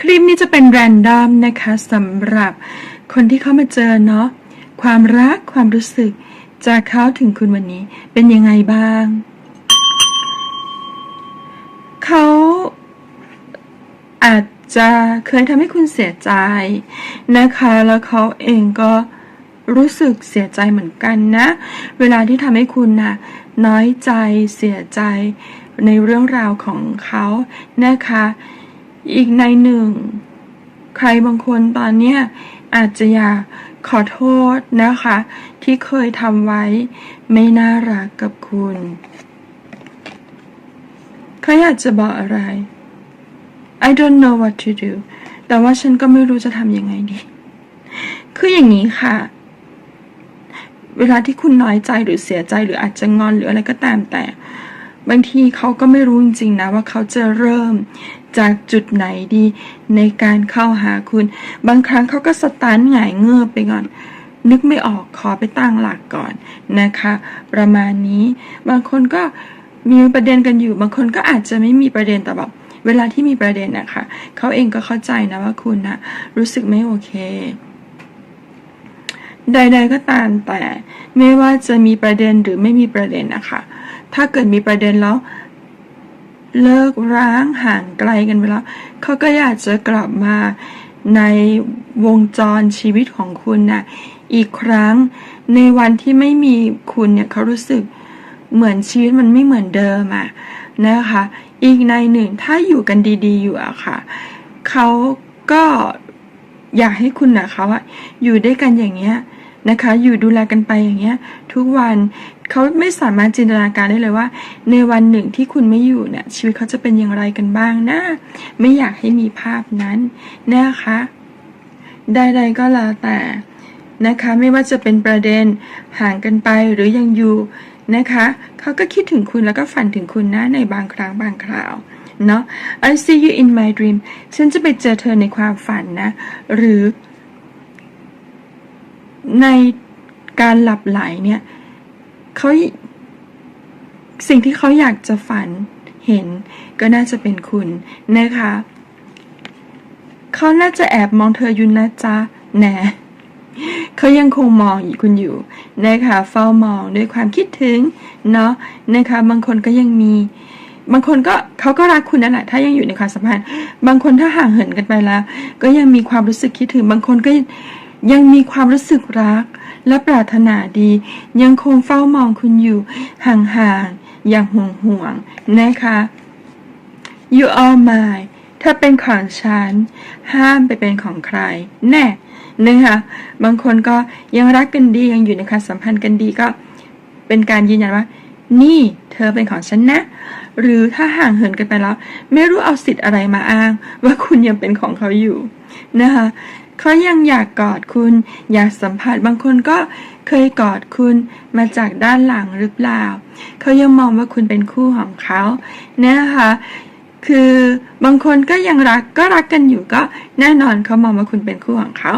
คลิปนี้จะเป็นแรนดอมนะคะสำหรับคนที่เข้ามาเจอเนาะความรักความรู้สึกจากเขาถึงคุณวันนี้เป็นยังไงบ้าง เขาอาจจะเคยทำให้คุณเสียใจนะคะ แล้วเขาเองก็รู้สึกเสียใจเหมือนกันนะ เวลาที่ทำให้คุณนะน้อยใจเสียใจในเรื่องราวของเขานะคะ อีกในหนึ่ง ใครบางคนตอนเนี้ยอาจจะอยากขอโทษนะคะ ที่เคยทำไว้ไม่น่ารักกับคุณเขาอยากจะบอกอะไร I don't know what to do แต่ว่าฉันก็ไม่รู้จะทำยังไงดี คืออย่างนี้ค่ะ เวลาที่คุณน้อยใจหรือเสียใจหรืออาจจะงอนหรืออะไรก็ตามแต่ บางทีเขาก็ไม่รู้จริงๆนะว่าเขาจะเริ่มจากจุดไหนดีในการเข้าหาคุณ บางครั้งเขาก็สตันหงายเงือบไปก่อน นึกไม่ออกขอไปตั้งหลักก่อนนะคะ ประมาณนี้ บางคนก็มีประเด็นกันอยู่ บางคนก็อาจจะไม่มีประเด็นแต่แบบเวลาที่มีประเด็นนะคะเขาเองก็เข้าใจนะว่าคุณนะรู้สึกไม่โอเค ใด ๆก็ตามแต่ ไม่ว่าจะมีประเด็นหรือไม่มีประเด็นนะคะ ถ้าเกิดมีประเด็นแล้ว เลิกร้างห่างไกลกันไปแล้วเขาก็อยากจะกลับมาในวงจรชีวิตของคุณนะ่ะอีกครั้งในวันที่ไม่มีคุณเนี่ยเขารู้สึกเหมือนชีวิตมันไม่เหมือนเดิมอะนะคะ อีกในหนึ่งถ้าอยู่กันดี ๆ อยู่อะค่ะเขาก็อยากให้คุณนะเขาอะอยู่ด้วยกันอย่างเงี้ย นะคะ อยู่ดูแลกันไปอย่างเงี้ย ทุกวันเขาไม่สามารถจินตนาการได้เลยว่า ในวันหนึ่งที่คุณไม่อยู่เนี่ยชีวิตเขาจะเป็นอย่างไรกันบ้างนะไม่อยากให้มีภาพนั้นนะคะใดๆก็แล้วแต่นะคะไม่ว่าจะเป็นประเด็นห่างกันไปหรือยังอยู่นะคะเขาก็คิดถึงคุณแล้วก็ฝันถึงคุณนะในบางครั้งบางคราวเนาะ I see you in my dream ฉันจะไปเจอเธอในความฝันนะ หรือ ในการหลับไหลเนี่ยเขาสิ่งที่เขาอยากจะฝันเห็นก็น่าจะเป็นคุณนะคะ เขาน่าจะแอบมองเธออยู่นะจ๊ะแหนเขายังคงมองคุณอยู่นะคะเฝ้ามองด้วยความคิดถึงเนาะนะคะบางคนก็ยังมี บางคนก็เขาก็รักคุณนั่นแหละถ้ายังอยู่ในความสัมพันธ์ บางคนถ้าห่างเหินกันไปแล้ว ก็ยังมีความรู้สึกคิดถึงบางคนก็ ยังมีความรู้สึกรัก และปรารถนาดี ยังคงเฝ้ามองคุณอยู่ ห่างๆ อย่างห่วงๆ นะคะ you are mine ถ้าเป็นของฉัน ห้ามไปเป็นของใคร แน่นะคะบางคนก็ยังรักกันดียังอยู่ในความสัมพันธ์กันดีก็เป็นการยืนยันว่า นี่เธอเป็นของฉันนะ หรือถ้าห่างเหินกันไปแล้ว ไม่รู้เอาสิทธิ์อะไรมาอ้าง ว่าคุณยังเป็นของเขาอยู่นะคะ เขายังอยากกอดคุณ อยากสัมผัสบางคนก็เคยกอดคุณมาจากด้านหลังหรือเปล่า เขายังมองว่าคุณเป็นคู่ของเขาเนะคะคือบางคนก็ยังรักก็รักกันอยู่ก็แน่นอนเขามองว่าคุณเป็นคู่ของเขา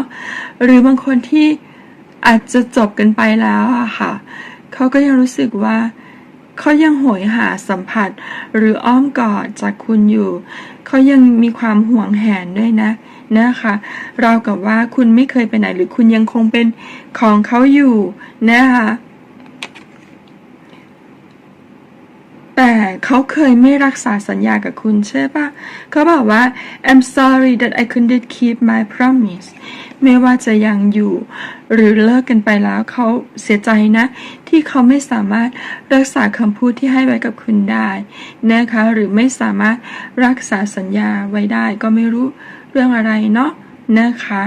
หรือบางคนที่อาจจะจบกันไปแล้วอะค่ะ เขาก็ยังรู้สึกว่าเขายังโหยหาสัมผัส หรืออ้อมกอดจากคุณอยู่ เขายังมีความห่วงแหนด้วยนะ นะคะเรากับว่าคุณไม่เคยไปไหนหรือคุณยังคงเป็นของเขาอยู่นะคะแต่เขาเคยไม่รักษาสัญญากับคุณใช่ปะเขาบอกว่า I'm sorry that I couldn't keep my promise ไม่ว่าจะยังอยู่ หรือเลิกกันไปแล้วเขาเสียใจนะ ที่เขาไม่สามารถรักษาคำพูดที่ให้ไว้กับคุณได้นะคะหรือไม่สามารถรักษาสัญญาไว้ได้ก็ไม่รู้ เรื่องอะไรเนาะนะคะ